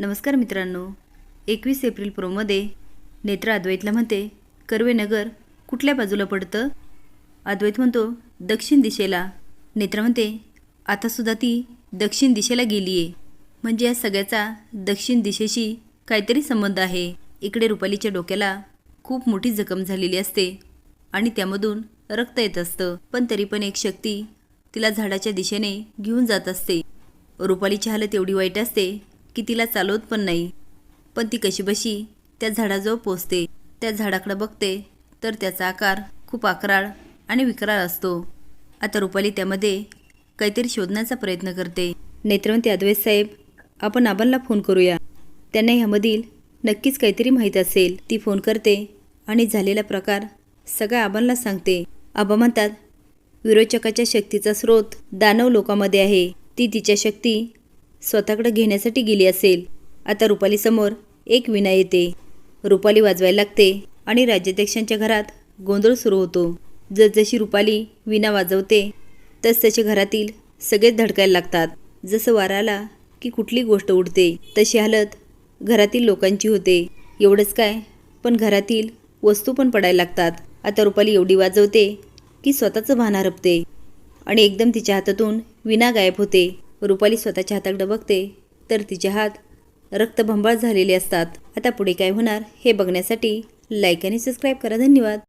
नमस्कार मित्रांनो. एकवीस एप्रिल प्रोमध्ये नेत्र अद्वैतला म्हणते कर्वेनगर कुठल्या बाजूला पडतं? अद्वैत म्हणतो दक्षिण दिशेला. नेत्रा म्हणते आतासुद्धा ती दक्षिण दिशेला गेली आहे म्हणजे या सगळ्याचा दक्षिण दिशेशी काहीतरी संबंध आहे. इकडे रुपालीच्या डोक्याला खूप मोठी जखम झालेली असते आणि त्यामधून रक्त येत असतं. पण तरी पण एक शक्ती तिला झाडाच्या दिशेने घेऊन जात असते. रुपालीची हालत एवढी वाईट असते की तिला चालवत पण नाही. पण ती कशीबशी त्या झाडाजवळ पोचते. त्या झाडाकडं बघते तर त्याचा आकार खूप आकराळ आणि विकराळ असतो. आता रुपाली त्यामध्ये काहीतरी शोधण्याचा प्रयत्न करते. नेत्रवंती अद्वैत साहेब आपण आबांना फोन करूया. त्यांना ह्यामधील नक्कीच काहीतरी माहीत असेल. ती फोन करते आणि झालेला प्रकार सगळ्या आबांना सांगते. आबा म्हणतात विरोचकाच्या शक्तीचा स्रोत दानव लोकांमध्ये आहे. ती तिच्या शक्ती स्वतःकडे घेण्यासाठी गेली असेल. आता रुपालीसमोर एक विना येते. रुपाली वाजवायला लागते आणि राज्याध्यक्षांच्या घरात गोंधळ सुरू होतो. जसजशी रुपाली विना वाजवते तसतसे घरातील सगळेच धडकायला लागतात. जसं वारा आला की कुठली गोष्ट उडते तशी हालत घरातील लोकांची होते. एवढंच काय पण घरातील वस्तू पण पडायला लागतात. आता रुपाली एवढी वाजवते की स्वतःचं भान हरपते आणि एकदम तिच्या हातातून विना गायब होते. रुपाली स्वतःच्या हाताकडं बघते तर तिचे हात रक्तभंबाळ झालेले असतात. आता पुढे काय होणार हे बघण्यासाठी लाईक आणि सबस्क्राईब करा. धन्यवाद.